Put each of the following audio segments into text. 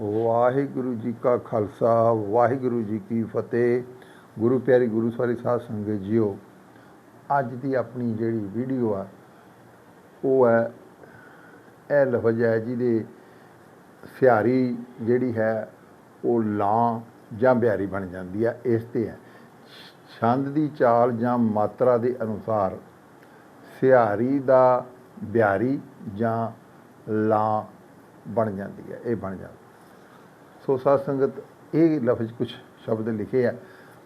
ਵਾਹਿਗੁਰੂ ਜੀ ਕਾ ਖਾਲਸਾ, ਵਾਹਿਗੁਰੂ ਜੀ ਕੀ ਫਤਿਹ। ਗੁਰੂ ਪਿਆਰੀ ਗੁਰੂ ਸਵਾਰੀ ਸਾਧ ਸੰਗਤ ਜੀਓ, ਅੱਜ ਦੀ ਆਪਣੀ ਜਿਹੜੀ ਵੀਡੀਓ ਆ, ਉਹ ਹੈ ਇਹ ਲਫ਼ਜ਼ ਹੈ ਜਿਹਦੇ ਸਿਆਰੀ ਜਿਹੜੀ ਹੈ, ਉਹ ਲਾਂ ਜਾਂ ਬਿਆਰੀ ਬਣ ਜਾਂਦੀ ਹੈ ਇਸ ਤੇ ਹੈ। ਛੰਦ ਦੀ ਚਾਲ ਜਾਂ ਮਾਤਰਾ ਦੇ ਅਨੁਸਾਰ ਸਿਆਰੀ ਦਾ ਬਿਆਰੀ ਜਾਂ ਲਾਂ ਬਣ ਜਾਂਦੀ ਹੈ, ਇਹ ਬਣ ਜਾਂਦੀ ਸੋ ਸਾਧ ਸੰਗਤ ਇਹ ਲਫ਼ਜ਼ ਕੁਝ ਸ਼ਬਦ ਲਿਖੇ ਆ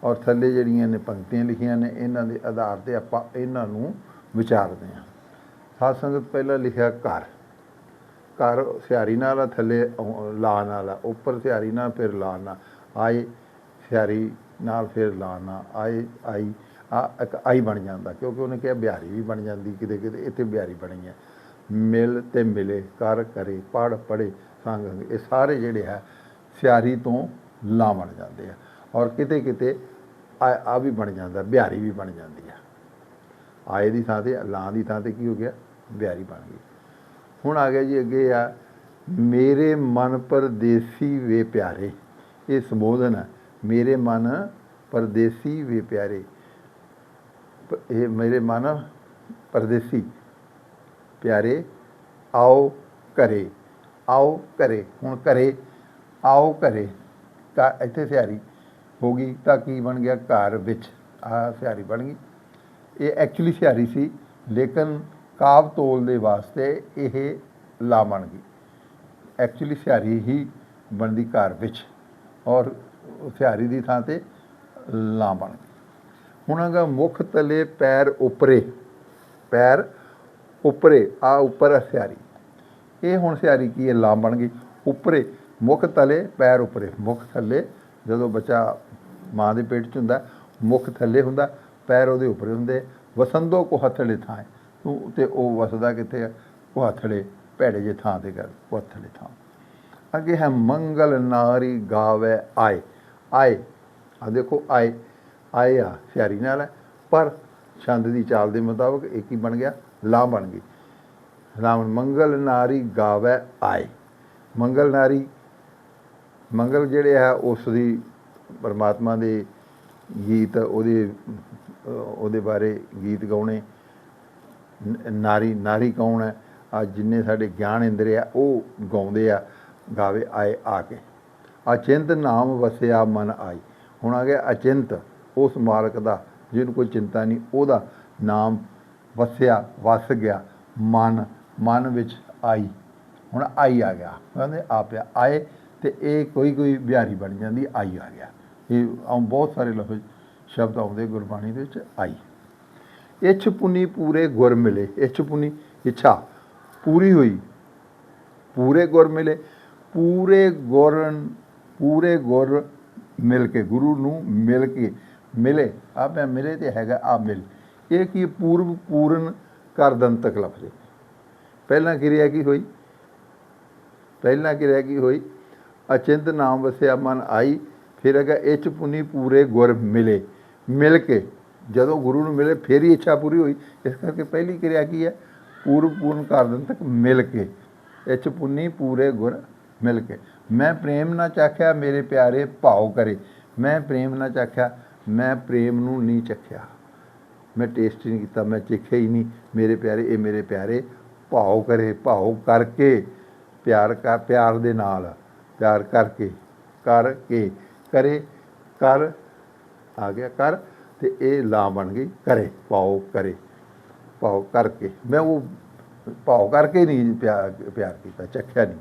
ਔਰ ਥੱਲੇ ਜਿਹੜੀਆਂ ਨੇ ਪੰਕਤੀਆਂ ਲਿਖੀਆਂ ਨੇ, ਇਹਨਾਂ ਦੇ ਆਧਾਰ ਤੇ ਆਪਾਂ ਇਹਨਾਂ ਨੂੰ ਵਿਚਾਰਦੇ ਹਾਂ। ਸਾਧ ਸੰਗਤ ਪਹਿਲਾਂ ਲਿਖਿਆ ਘਰ। ਘਰ ਸਿਆਰੀ ਨਾਲ ਆ, ਥੱਲੇ ਅਹ ਲਾ ਨਾਲ ਆ। ਉੱਪਰ ਸਿਆਰੀ ਨਾਲ, ਫਿਰ ਲਾ ਨਾਲ। ਆਏ ਸਿਆਰੀ ਨਾਲ, ਫਿਰ ਲਾ ਨਾਲ। ਆਏ ਆਈ, ਆ ਇੱਕ ਆਈ ਬਣ ਜਾਂਦਾ, ਕਿਉਂਕਿ ਉਹਨੇ ਕਿਹਾ ਬਿਹਾਰੀ ਵੀ ਬਣ ਜਾਂਦੀ, ਕਿਤੇ ਕਿਤੇ ਇੱਥੇ ਬਿਹਾਰੀ ਬਣੀ ਹੈ ਮਿਲ ਤੇ ਮਿਲੇ ਕਰ ਕਰੇ ਪੜ ਪੜੇ ਸੰਗ ਇਹ ਸਾਰੇ ਜਿਹੜੇ ਹੈ ਸਿਆਰੀ ਤੋਂ ਲਾ ਬਣ ਜਾਂਦੇ ਆ। ਔਰ ਕਿਤੇ ਕਿਤੇ ਆ ਆ ਵੀ ਬਣ ਜਾਂਦਾ, ਬਿਹਾਰੀ ਵੀ ਬਣ ਜਾਂਦੀ ਆ। ਆਏ ਦੀ ਥਾਂ ਤੇ, ਲਾਂ ਦੀ ਥਾਂ ਤੇ ਕੀ ਹੋ ਗਿਆ? ਬਿਹਾਰੀ ਬਣ ਗਈ। ਹੁਣ ਆ ਗਿਆ ਜੀ ਅੱਗੇ ਆ, ਮੇਰੇ ਮਨ ਪਰਦੇਸੀ ਵੇ ਪਿਆਰੇ। ਇਹ ਸੰਬੋਧਨ ਹੈ ਮੇਰੇ ਮਨ ਪਰਦੇਸੀ ਵੇ ਪਿਆਰੇ। ਇਹ ਮੇਰੇ ਮਨ ਪਰਦੇਸੀ। ਪਿਆਰੇ, ਆਓ ਘਰੇ ਆਓ ਘਰੇ। ਹੁਣ ਘਰੇ ਆਓ ਘਰੇ। ਤਾਂ ਇੱਥੇ ਸਿਆਰੀ ਹੋ ਗਈ। ਤਾਂ ਕੀ ਬਣ ਗਿਆ ਘਰ ਵਿੱਚ? ਆ ਸਿਆਰੀ ਬਣ ਗਈ। ਇਹ ਐਕਚੁਅਲੀ ਸਿਆਰੀ ਸੀ, ਲੇਕਿਨ ਕਾਵ ਤੋਲ ਦੇ ਵਾਸਤੇ ਇਹ ਲਾ ਬਣ ਗਈ। ਐਕਚੁਅਲੀ ਸਿਆਰੀ ਹੀ ਬਣਦੀ ਘਰ ਵਿੱਚ ਔਰ ਸਿਆਰੀ ਦੀ ਥਾਂ ਤੇ ਲਾ ਬਣ ਗਈ। ਹੁਣ ਅਗਾ ਮੁੱਖ ਤਲੇ ਪੈਰ ਉਪਰੇ ਪੈਰ ਉਪਰੇ ਆ ਉੱਪਰ ਹੈ ਸਿਹਾਰੀ। ਇਹ ਹੁਣ ਸਿਆਰੀ ਕੀ ਹੈ? ਲਾ ਬਣ ਗਈ। ਉਪਰੇ ਮੁੱਖ ਤਲੇ ਪੈਰ ਉੱਪਰੇ, ਮੁੱਖ ਥੱਲੇ ਜਦੋਂ ਬੱਚਾ ਮਾਂ ਦੇ ਪੇਟ 'ਚ ਹੁੰਦਾ, ਮੁੱਖ ਥੱਲੇ ਹੁੰਦਾ, ਪੈਰ ਉਹਦੇ ਉੱਪਰੇ ਹੁੰਦੇ, ਵਸੰਦੋ ਕੋ ਹਥੜੇ ਥਾਂ ਤੂੰ ਤੇ ਉਹ ਵਸਦਾ ਕਿੱਥੇ ਹੈ ਉਹ ਹਥੜੇ ਭੈੜੇ ਜੇ ਥਾਂ ਤੇ ਕਰ ਉਹ ਹਥੜੇ ਥਾਂ। ਅੱਗੇ ਹੈ ਮੰਗਲ ਨਾਰੀ ਗਾਵੇ ਆਏ। ਆਏ ਆ ਦੇਖੋ ਆਏ ਆਏ ਆ ਸਿਆਰੀ ਨਾਲ ਹੈ, ਪਰ ਛੰਦ ਦੀ ਚਾਲ ਦੇ ਮੁਤਾਬਕ ਇੱਕ ਹੀ ਬਣ ਗਿਆ ਲਾ ਬਣ ਗਈ। ਰਾਮ ਮੰਗਲ ਨਾਰੀ ਗਾਵੇ ਆਏ। ਮੰਗਲ ਨਾਰੀ ਮੰਗਲ ਜਿਹੜੇ ਆ, ਉਸ ਦੀ ਪਰਮਾਤਮਾ ਦੇ ਗੀਤ, ਉਹਦੇ ਉਹਦੇ ਬਾਰੇ ਗੀਤ ਗਾਉਣੇ। ਨਾਰੀ ਨਾਰੀ ਕੌਣ ਹੈ? ਆ ਜਿੰਨੇ ਸਾਡੇ ਗਿਆਨ ਇੰਦਰੀ ਆ, ਉਹ ਗਾਉਂਦੇ ਆ, ਗਾਵੇ, ਆਏ, ਆ ਕੇ। ਅਚਿੰਤ ਨਾਮ ਵਸਿਆ ਮਨ ਆਈ। ਹੁਣ ਆ ਗਿਆ ਅਚਿੰਤ, ਉਸ ਮਾਲਕ ਦਾ, ਜਿਹਨੂੰ ਕੋਈ ਚਿੰਤਾ ਨਹੀਂ, ਉਹਦਾ ਨਾਮ ਵਸਿਆ, ਵਸ ਗਿਆ, ਮਨ ਮਨ ਵਿੱਚ ਆਈ। ਹੁਣ ਆਈ ਆ ਗਿਆ। ਕਹਿੰਦੇ ਆ ਪਿਆ ਆਏ ਤੇ ਇਹ ਕੋਈ ਕੋਈ ਬਿਹਾਰੀ ਬਣ ਜਾਂਦੀ, ਆਈ ਆ ਗਿਆ। ਇਹ ਆਮ ਬਹੁਤ ਸਾਰੇ ਲਫ਼ਜ਼, ਸ਼ਬਦ ਆਉਂਦੇ ਗੁਰਬਾਣੀ ਦੇ ਵਿੱਚ, ਆਈ। ਇੱਛ ਪੁਨੀ ਪੂਰੇ ਗੁਰ ਮਿਲੇ। ਇੱਛ ਪੁਨੀ ਇੱਛਾ ਪੂਰੀ ਹੋਈ। ਪੂਰੇ ਗੁਰ ਮਿਲੇ। ਪੂਰੇ ਗੁਰ ਪੂਰੇ ਗੁਰ ਮਿਲ ਕੇ, ਗੁਰੂ ਨੂੰ ਮਿਲ ਕੇ, ਮਿਲੇ। ਆਪੇ ਮਿਲੇ ਤੇ ਹੈਗਾ, ਆ ਮਿਲ। ਇਹ ਕੀ ਪੂਰਵ ਪੂਰਨ ਕਰ ਦੰਤਕ ਲਫ਼ਜ਼ ਪਹਿਲਾਂ ਕਿਰਿਆ ਕੀ ਹੋਈ? ਪਹਿਲਾਂ ਕਿਰਿਆ ਕੀ ਹੋਈ? ਅਚਿੰਤ ਨਾਮ ਵਸਿਆ ਮਨ ਆਈ, ਫਿਰ ਅਗਾ ਇੱਛ ਪੁਨੀ ਪੂਰੇ ਗੁਰ ਮਿਲੇ, ਮਿਲ ਕੇ, ਜਦੋਂ ਗੁਰੂ ਨੂੰ ਮਿਲੇ, ਫਿਰ ਹੀ ਇੱਛਾ ਪੂਰੀ ਹੋਈ। ਇਸ ਕਰਕੇ ਪਹਿਲੀ ਕਿਰਿਆ ਕੀ ਹੈ? ਪੂਰਵ ਪੂਰਨ ਕਾਰਨ ਤੱਕ ਮਿਲ ਕੇ ਇੱਛ ਪੁਨੀ ਪੂਰੇ ਗੁਰ ਮਿਲ ਕੇ। ਮੈਂ ਪ੍ਰੇਮ ਨਾ ਚਾਖਿਆ, ਮੇਰੇ ਪਿਆਰੇ ਭਾਉ ਕਰੇ। ਮੈਂ ਪ੍ਰੇਮ ਨਾ ਚਾਖਿਆ, ਮੈਂ ਪ੍ਰੇਮ ਨੂੰ ਨਹੀਂ ਚੱਖਿਆ। ਮੈਂ ਟੇਸਟ ਨਹੀਂ ਕੀਤਾ, ਮੈਂ ਚਿਖਿਆ ਹੀ ਨਹੀਂ। ਮੇਰੇ ਪਿਆਰੇ, ਇਹ ਮੇਰੇ ਪਿਆਰੇ ਭਾਉ ਕਰੇ, ਭਾਉ ਕਰਕੇ, ਪਿਆਰ ਕਰ ਪਿਆਰ ਦੇ ਨਾਲ। ਪਿਆਰ ਕਰਕੇ ਕਰਕੇ ਕਰੇ, ਕਰ, ਆ ਗਿਆ ਕਰ, ਤੇ ਇਹ ਲਾ ਬਣ ਗਈ, ਕਰੇ ਭਾਉ ਕਰੇ ਭਾਉ ਕਰਕੇ। ਮੈਂ ਉਹ ਭਾਉ ਕਰਕੇ ਨਹੀਂ ਪਿਆਰ ਪਿਆਰ ਕੀਤਾ ਚੱਖਿਆ ਨਹੀਂ।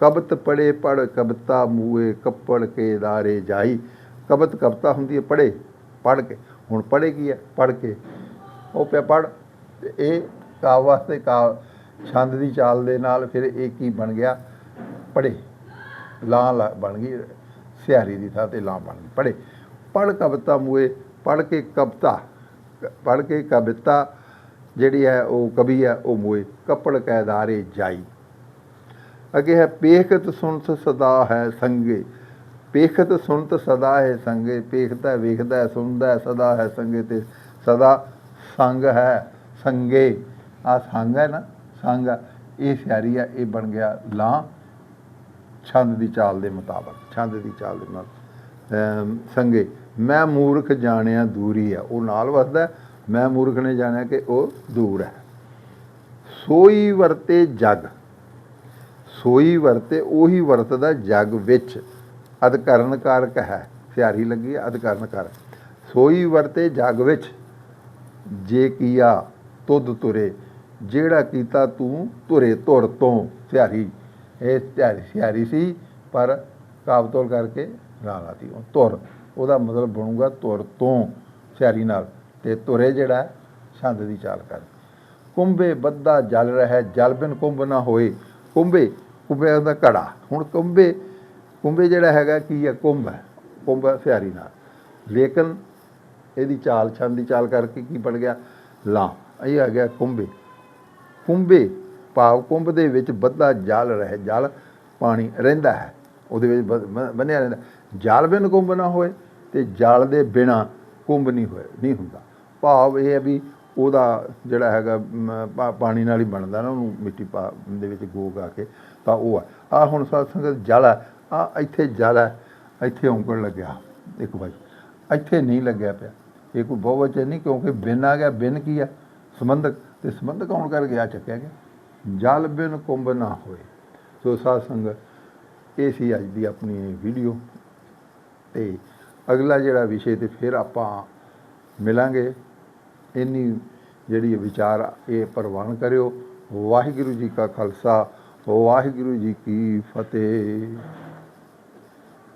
ਕਬਤ ਪੜੇ ਪੜ, ਕਬਤਾ ਮੂਏ, ਕੱਪੜ ਕੇ ਦਾਰੇ ਜਾਈ। ਕਬਤ ਕਬਤਾ ਹੁੰਦੀ ਹੈ ਪੜੇ, ਪੜ ਕੇ। ਹੁਣ ਪੜੇ ਕੀ ਹੈ? ਪੜ ਕੇ। ਉਹ ਪਿਆ ਪੜ। ਇਹ ਕਾ ਵਾਸਤੇ ਕਾ ਛੰਦ ਦੀ ਚਾਲ ਦੇ ਨਾਲ ਫਿਰ ਇਹ ਕੀ ਬਣ ਗਿਆ? ਪੜੇ। ਲਾਂ ਲਾ ਬਣ ਗਈ ਸਿਆਰੀ ਦੀ ਥਾਂ ਤੇ ਲਾਂ ਬਣ ਗਈ। ਪੜੇ ਪੜ ਕਵਿਤਾ ਮੂਏ ਪੜ ਕੇ ਕਵਿਤਾ ਪੜ ਕੇ ਕਵਿਤਾ ਜਿਹੜੀ ਹੈ, ਉਹ ਕਵੀ ਹੈ, ਉਹ ਮੂਏ ਕੱਪੜ ਕੈਦਾਰੇ ਜਾਈ। ਅੱਗੇ ਹੈ, ਪੇਖਤ ਸੁਣਤ ਸਦਾ ਹੈ ਸੰਗੇ। ਪੇਖਤ ਸੁਣਤ ਸਦਾ ਹੈ ਸੰਗੇ ਪੇਖਦਾ ਵੇਖਦਾ ਸੁਣਦਾ, ਸਦਾ ਹੈ ਸੰਗੇ ਤੇ ਸਦਾ ਸੰਗ ਹੈ ਸੰਗੇ। ਆ ਸੰਗ ਹੈ ਨਾ, ਸੰਗ ਆ। ਇਹ ਸਿਆਰੀ ਆ ਇਹ ਬਣ ਗਿਆ ਲਾਂ। ਛੰਦ ਦੀ ਚਾਲ ਦੇ ਮੁਤਾਬਕ, ਛੰਦ ਦੀ ਚਾਲ ਦੇ ਨਾਲ। ਸੰਗੇ, ਮੈਂ ਮੂਰਖ ਜਾਣਿਆ ਦੂਰੀ ਆ, ਉਹ ਨਾਲ ਵਸਦਾ ਮੈਂ ਮੂਰਖ ਨੇ ਜਾਣਿਆ ਕਿ ਉਹ ਦੂਰ ਹੈ। ਸੋਈ ਵਰਤੇ ਜਗ, ਸੋਈ ਵਰਤੇ ਉਹੀ ਵਰਤਦਾ ਜਗ ਵਿੱਚ। ਅਧਕਰਨ ਕਾਰਕ ਹੈ ਸਿਆਰੀ ਲੱਗੀ ਹੈ ਅਧਕਰਨ ਕਾਰਕ ਸੋਈ ਵਰਤੇ ਜਗ ਵਿੱਚ, ਜੇ ਕੀਆ ਤੁਧ ਤੁਰੇ, ਜਿਹੜਾ ਕੀਤਾ ਤੂੰ ਤੁਰੇ ਤੁਰ ਤੋਂ ਸਿਆਰੀ ਇਹ ਸਿਆਰੀ ਸਿਆਰੀ ਸੀ, ਪਰ ਕਾਬਤੋਲ ਕਰਕੇ ਨਾਲ ਆਤੀ ਉਹ ਤੁਰ। ਉਹਦਾ ਮਤਲਬ ਬਣੂਗਾ ਤੁਰ ਤੋਂ, ਸਿਆਰੀ ਨਾਲ। ਤੇ ਤੁਰੇ ਜਿਹੜਾ, ਛੰਦ ਦੀ ਚਾਲ ਕਰ। ਕੁੰਭੇ ਬੱਦਾ ਜਲ ਰਹਿ, ਜਲ ਬਿਨ ਕੁੰਭ ਨਾ ਹੋਏ। ਕੁੰਭੇ ਕੁੰਭੇ ਦਾ ਘੜਾ। ਹੁਣ ਕੁੰਭੇ ਕੁੰਭੇ ਜਿਹੜਾ ਹੈਗਾ ਕੀ ਹੈ? ਕੁੰਭ ਹੈ। ਕੁੰਭ ਸਿਆਰੀ ਨਾਲ। ਲੇਕਿਨ ਇਹਦੀ ਚਾਲ, ਛੰਦ ਦੀ ਚਾਲ ਕਰਕੇ ਕੀ ਬਣ ਗਿਆ? ਲਾਂ। ਇਹ ਆ ਗਿਆ ਕੁੰਭੇ। ਕੁੰਭੇ ਭਾਵ ਕੁੰਭ ਦੇ ਵਿੱਚ ਬੱਧਾ ਜਲ ਰਹੇ, ਜਲ ਪਾਣੀ ਰਹਿੰਦਾ ਹੈ। ਉਹਦੇ ਵਿੱਚ ਬੰਨਿਆ ਰਹਿੰਦਾ ਜਲ ਬਿਨ ਕੁੰਭ ਨਾ ਹੋਏ ਤੇ ਜਲ ਦੇ ਬਿਨਾ ਕੁੰਭ ਨਹੀਂ ਹੋਏ, ਨਹੀਂ ਹੁੰਦਾ। ਭਾਵ ਇਹ ਹੈ ਵੀ ਉਹਦਾ ਜਿਹੜਾ ਹੈਗਾ ਪਾਣੀ ਨਾਲ ਹੀ ਬਣਦਾ ਨਾ ਉਹਨੂੰ, ਮਿੱਟੀ ਪਾ, ਦੇ ਵਿੱਚ ਗੋ ਗਾ ਕੇ, ਤਾਂ ਉਹ ਆ ਆ ਹੁਣ ਸਾਧ ਸੰਗਤ ਜਲ ਹੈ। ਆ ਇੱਥੇ ਜਲ ਹੈ। ਇੱਥੇ ਔਂਕੜ ਲੱਗਿਆ। ਇੱਕ ਵਾਰੀ। ਇੱਥੇ ਨਹੀਂ ਲੱਗਿਆ ਪਿਆ। ਇਹ ਕੋਈ ਬਹੁਵਚਨ ਨਹੀਂ, ਕਿਉਂਕਿ ਬਿਨ ਆ ਗਿਆ, ਬਿਨ ਕੀ ਆ? ਸੰਬੰਧਕ। ਤੇ ਸੰਬੰਧਕ ਆਉਣ ਕਰਕੇ ਆ? ਚੱਕਿਆ ਗਿਆ। ਜਲ ਬਿਨ ਕੁੰਭ ਨਾ ਹੋਏ। ਸੋ ਸਾਧ ਸੰਗਤ ਇਹ ਸੀ ਅੱਜ ਦੀ ਆਪਣੀ ਵੀਡੀਓ ਤੇ ਅਗਲਾ ਜਿਹੜਾ ਵਿਸ਼ੇ ਤੇ ਫਿਰ ਆਪਾਂ ਮਿਲਾਂਗੇ। ਇੰਨੀ ਜਿਹੜੀ ਵਿਚਾਰ ਇਹ ਪ੍ਰਵਾਨ ਕਰਿਓ। ਵਾਹਿਗੁਰੂ ਜੀ ਕਾ ਖਾਲਸਾ, ਵਾਹਿਗੁਰੂ ਜੀ ਕੀ ਫਤਿਹ।